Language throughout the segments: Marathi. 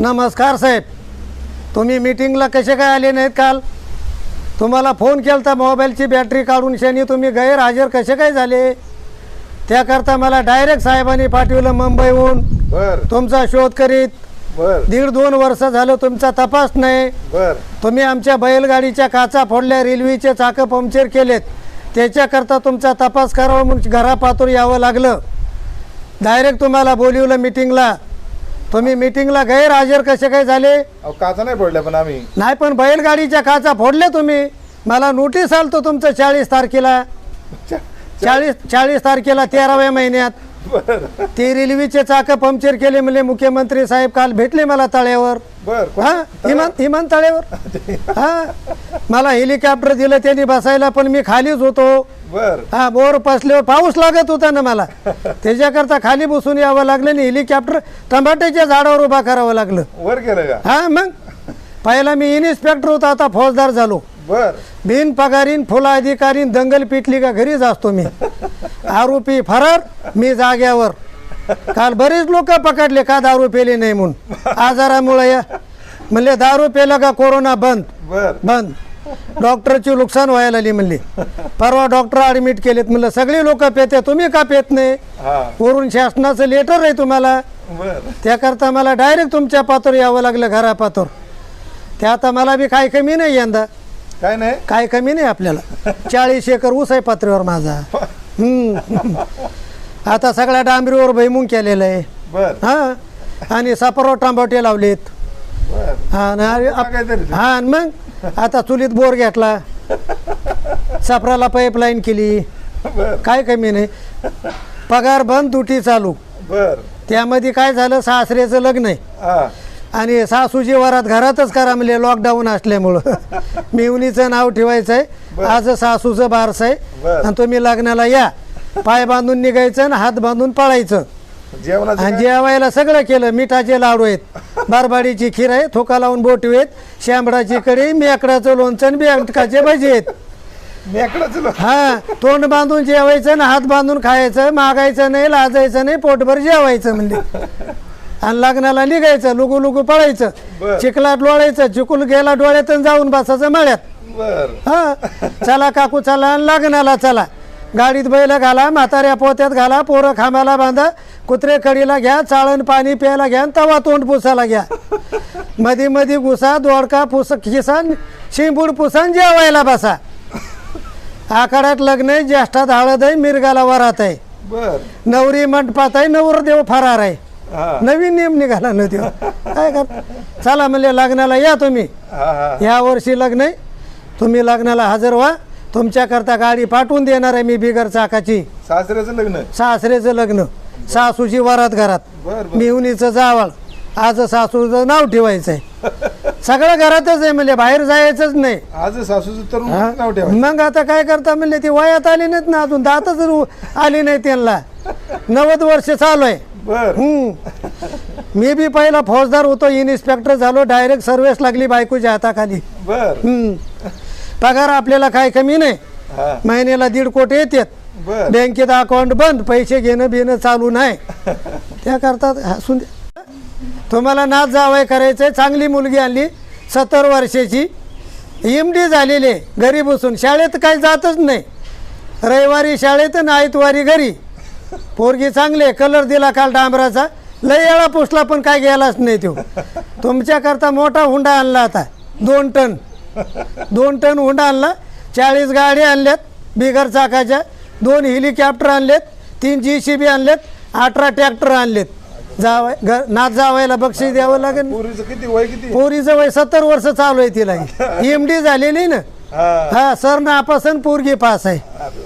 नमस्कार साहेब. तुम्ही मीटिंगला कसे काय आले नाहीत काल? तुम्हाला फोन केला तर मोबाईलची बॅटरी काढून शनी तुम्ही गैरहजर कसे काय झाले? त्याकरता मला डायरेक्ट साहेबांनी पाठवलं मुंबईहून. बर. तुमचा शोध करीत. बर. दीड दोन वर्ष झालं तुमचा तपास नाही. बर. तुम्ही आमच्या बैलगाडीच्या काचा फोडल्या रेल्वेचे चाकं पंक्चर केलेत. त्याच्याकरता तुमचा तपास करावा म्हणून घरापातूर यावं लागलं. डायरेक्ट तुम्हाला बोलवलं मिटिंगला तुम्ही मिटिंगला गैरहजर कसे काय झाले? अहो काचा नाही पडल्या पण आम्ही. नाही पण बैलगाडीच्या काचा फोडल्या तुम्ही. मला नोटीस आलतो तुमचं चाळीस तारखेला. चाळीस चाळीस तारखेला तेराव्या महिन्यात. बर. ते रेल्वेचे चाकं पंक्चर केले म्हणजे मुख्यमंत्री साहेब काल भेटले मला तळ्यावर. बर कोण- हा इमान इमान तळ्यावर. हा मला हेलिकॉप्टर दिलं त्यांनी बसायला पण मी खालीच होतो. बर. हा बोर पसल्यावर पाऊस लागत होता ना मला. त्याच्याकरता खाली बसून यावं लागलं आणि हेलिकॉप्टर टमाट्याच्या झाडावर उभा करावं लागलं. वर गेलं का? हा मग? पहिला मी इन्स्पेक्टर होता आता फौजदार झालो. बर. बिन पगारीन फुला अधिकारीन दंगल पिटली का घरीच असतो मी. आरोपी फरार मी जाग्यावर. काल बरेच लोक पकडले का दारू पेले नाही म्हणून. आजारामुळे या म्हणले दारू पेला का कोरोना बंद? बंद. डॉक्टरची नुकसान व्हायला लागली म्हणली. परवा डॉक्टर ऍडमिट केलेत. म्हणलं सगळी लोक पेते तुम्ही का पेत नाही? हा. वरून शासनाचं लेटर आहे तुम्हाला. त्याकरता मला डायरेक्ट तुमच्या पातोर यावं लागलं घरापातोर ते आता मला बी काय कमी नाही यंदा. काय नाही? काय कमी नाही आपल्याला. चाळीस एकर ऊस आहे पात्रीवर माझा. हम्म. आता सगळ्या डांबरीवर भैमुंग केलेलं आहे. बर. हा? आणि सापरावर टांबाटे लावलेत. बर. हा ना अरे हा, काहीतरी. हा आणि मग आता चुलीत बोर घेतला. सापराला पाईपलाईन केली. बर. काय कमी नाही. पगार बंद दुटी चालू. बर. त्यामध्ये काय झालं? सासरेचं लग्न आहे. हा. आणि सासूजी वरात घरातच करा म्हणजे लॉकडाऊन असल्यामुळं मिवणीचं नाव ठेवायचं आहे आज सासूचं बारस आहे. आणि तुम्ही लग्नाला या. पाय बांधून निघायचं आणि हात बांधून पळायचं. आणि? जेवायला सगळं केलं. मिठाचे लाडू आहेत. बारबाडीची खीर आहे. थोका लावून बोटवी आहेत. शांबडाची कढी मेकडाचं लोणचं आणि बेंटकाचे भजी आहेत. हा तोंड बांधून जेवायचं ना हात बांधून खायचं मागायचं नाही लाजायचं नाही पोटभर जेवायचं म्हणजे आणि लग्नाला निघायचं लुगू लुगू पळायचं बर. चिखलात लोळायचं चिकूल गेला डोळ्यात आणि जाऊन बसायचं मळ्यात. बर. हा चला काकू चला आणि लग्नाला चला. गाडीत बैल घाला म्हाताऱ्या पोत्यात घाला पोरं खांबाला बांधा कुत्रे कडीला घ्या चाळण पाणी प्यायला घ्या आणि तवा तोंड पुसायला घ्या. मधी मधी घुसा दोडका पुस खिसा शिंबूड पुसान जेवायला बसा. आखाड्यात लग्न आहे ज्येष्ठात हळद आहे मिरगाला वरात आहे. बर. नवरी मंडपात आहे नवरदेव फरार आहे. नवीन नियम निघाला ना त्यो. काय कर चला म्हणले लग्नाला या तुम्ही. या वर्षी लग्न आहे. तुम्ही लग्नाला हजर व्हा. तुमच्याकरता गाडी पाठवून देणार आहे मी बिगर चाकाची. सासऱ्याचं लग्न सासरेचं लग्न. सासूची वरात घरात. मिहुनीचं जावळ. आज सासूचं नाव ठेवायचं आहे सगळं घरातच आहे म्हणजे बाहेर जायचंच नाही. आज सासूचं तरुण हा? नाव ठेवा मग आता काय करता म्हणले ती वयात आली नाहीत ना अजून. दातच आली नाही त्यांना. नव्वद वर्ष चालू आहे. बर. मी बी पहिला फौजदार होतो इन्स्पेक्टर झालो डायरेक्ट सर्व्हिस लागली बायकोच्या हाताखाली. बर. हम्म. पगार आपल्याला काय कमी नाही. हा. महिन्याला दीड कोटी येतात. बर. बँकेत अकाउंट बंद पैसे घेणं बिणं चालू नाही. त्याकरता हसून द्या. तुम्हाला नाच जावाय करायचंय चांगली मुलगी आणली सत्तर वर्षाची. एम डी झालेली आहे, घरी बसून शाळेत काही जातच नाही. रविवारी शाळेत आणि आयतवारी घरी. पोरगी चांगली कलर दिला काल डांबराचा. लय वेळा पुसला पण काय गेलाच नाही तो. तुमच्याकरता मोठा हुंडा आणला आता. दोन टन. दोन टन हुंडा आणला. चाळीस गाड्या आणल्यात बिगर चाकाच्या. दोन हेलिकॉप्टर आणलेत तीन जी सी बी आणलेत अठरा ट्रॅक्टर आणलेत. जावाय घर नाच जावायला बक्षीस द्यावं लागेल पोरीचं किती वय किती? पोरीचं वय सत्तर वर्ष चालू आहे तिला. एम डी झालेली ना. हा. हा सर नापासन पोरगी पास आहे.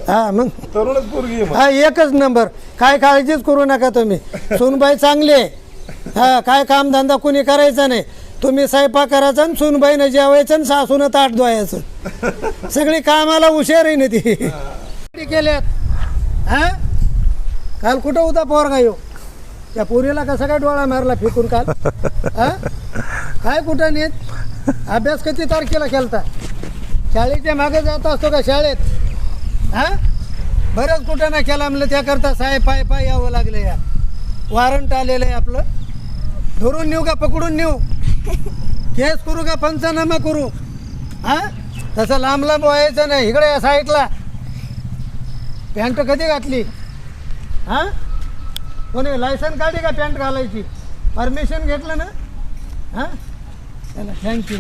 हा मग. तरुणच पोरगी आहे मग. हा एकच नंबर. काय काळजीच करू नका तुम्ही. सुनबाई चांगली आहे. हा काय कामधंदा कुणी करायचा नाही. तुम्ही स्वयंपाक करायचा आणि सुनबाईनं जेवायचं आणि सासूनं ताट धुवायचं. सगळी कामाला हुशार आहे ना ती. किती केल्यात हा? काल कुठं होता पोरगा येऊ त्या पोरीला कसा काय डोळा मारला फेकून काल? हा? काय कुठं नेत? अभ्यास किती तारखेला केलता? शाळेच्या मागे जात असतो का शाळेत? हा? बरंच कुठं ना केला म्हणलं त्याकरता साहेब पाय पाय यावं लागलं या. वॉरंट आलेलं आहे आपलं. धरून नेऊ का पकडून नेऊ? केस करू का पंचनामा करू? हा? तसं लांब लांब व्हायचं नाही. इकडे या साईडला. पॅन्ट कधी घातली? हा? कोणी लायसन काढली का पॅन्ट घालायची? परमिशन घेतलं ना? हां? चला थँक्यू